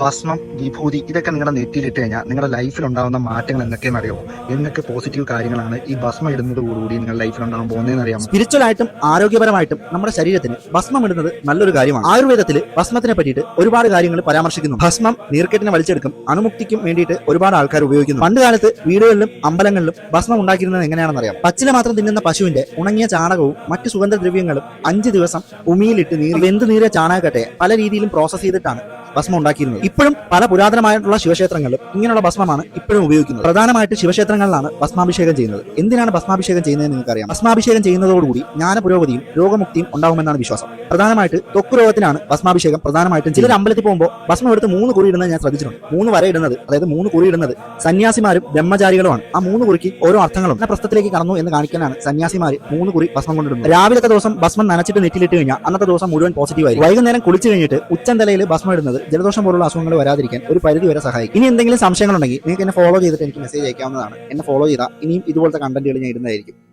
ഭസ്മം വിഭൂതി ഇതൊക്കെ നിങ്ങളുടെ നെറ്റിയിലിട്ട് കഴിഞ്ഞാൽ നിങ്ങളുടെ ലൈഫിൽ ഉണ്ടാകുന്ന മാറ്റങ്ങൾ എന്തൊക്കെയെന്ന് അറിയാമോ? എന്തൊക്കെ പോസിറ്റീവ് കാര്യങ്ങളാണ് ഈ ഭസ്മം ഇടുന്നതോടുകൂടി നിങ്ങളുടെ ലൈഫിൽ ഉണ്ടാകാൻ പോകുന്നതെന്ന് അറിയാമോ? സ്പിരിച്വൽ ആയിട്ടും ആരോഗ്യപരമായിട്ടും നമ്മുടെ ശരീരത്തിന് ഭസ്മം ഇടുന്നത് നല്ലൊരു കാര്യമാണ്. ആയുർവേദത്തിൽ ഭസ്മത്തിനെ പറ്റിയിട്ട് ഒരുപാട് കാര്യങ്ങൾ പരാമർശിക്കുന്നു ഭസ്മം നീർക്കെട്ടിനെ വലിച്ചെടുക്കും അണുമുക്തിക്കും വേണ്ടിയിട്ട് ഒരുപാട് ആൾക്കാർ ഉപയോഗിക്കുന്നു. പണ്ട് കാലത്ത് വീടുകളിലും അമ്പലങ്ങളിലും ഭസ്മം ഉണ്ടാക്കിയിരുന്നത് എങ്ങനെയാണെന്ന് അറിയാം പച്ചില മാത്രം തിന്നുന്ന പശുവിന്റെ ഉണങ്ങിയ ചാണകവും മറ്റു സുഗന്ധദ്രവ്യങ്ങളും അഞ്ച് ദിവസം ഉമിയിലിട്ട് നീർ വെന്ത് നീരെ ചാണകക്കട്ടെ പല രീതിയിലും പ്രോസസ് ചെയ്തിട്ടാണ്. ഭസ്മം ഉണ്ടാക്കിയിരുന്നത് ഇപ്പോഴും പല പുരാതനമായിട്ടുള്ള ശിവക്ഷേത്രങ്ങളിലും ഇങ്ങനെയുള്ള ഭസ്മമാണ് ഇപ്പോഴും ഉപയോഗിക്കുന്നത്. പ്രധാനമായിട്ട് ശിവക്ഷേത്രങ്ങളിലാണ് ഭസ്മാഭിഷേകം ചെയ്യുന്നത്. എന്തിനാണ് ഭസ്മാഭിഷേകം ചെയ്യുന്നത് നിങ്ങൾക്കറിയാം ഭസ്മാഭിഷേകം ചെയ്യുന്നതോടുകൂടി ജ്ഞാന പുരോഗതിയും രോഗമുക്തിയും ഉണ്ടാകുമെന്നാണ് വിശ്വാസം. പ്രധാനമായിട്ട് തൊക്കു രോഗത്തിനാണ് ഭസ്മാഭിഷേകം പ്രധാനമായിട്ടും ചിലർ അമ്പലത്തിൽ പോകുമ്പോൾ ഭസ്മം എടുത്ത് മൂന്ന് കുറി ഇടുന്നത് ഞാൻ ശ്രദ്ധിച്ചിട്ടുണ്ട്. മൂന്ന് വര ഇടുന്നത് അതായത് മൂന്ന് കുറി ഇടുന്നത് സന്യാസിമാരും ബ്രഹ്മചാരികളുമാണ്. ആ മൂന്ന് കുറിക്ക് ഓരോ അർത്ഥങ്ങളും പ്രശ്നത്തിലേക്ക് കടന്നു എന്ന് കാണിക്കാനാണ് സന്യാസിമാർ മൂന്ന് കുറി ഭസ്മം കൊണ്ടിടുന്നത്. രാവിലത്തെ ദിവസം ഭസ്മം നനച്ചിട്ട് നെറ്റിലിട്ട് കഴിഞ്ഞാൽ അന്നത്തെ ദിവസം മുഴുവൻ പോസിറ്റീവായി വൈകുന്നേരം കുളിച്ചു കഴിഞ്ഞിട്ട് ഉച്ചന്തലയിൽ ഭസ്മം ഇടുന്നത് ജലദോഷം പോലുള്ള അസുഖങ്ങൾ വരാതിരിക്കാൻ ഒരു പരിധി വരെ സഹായിക്കും. ഇനി എന്തെങ്കിലും സംശയങ്ങളുണ്ടെങ്കിൽ നിങ്ങൾക്ക് എന്നെ ഫോളോ ചെയ്തിട്ട് എനിക്ക് മെസ്സേജ് അയക്കാവുന്നതാണ്. എന്നെ ഫോളോ ചെയ്താൽ ഇനിയും ഇതുപോലത്തെ കണ്ടന്റുകൾ ഞാൻ ഇടുന്നതായിരിക്കും.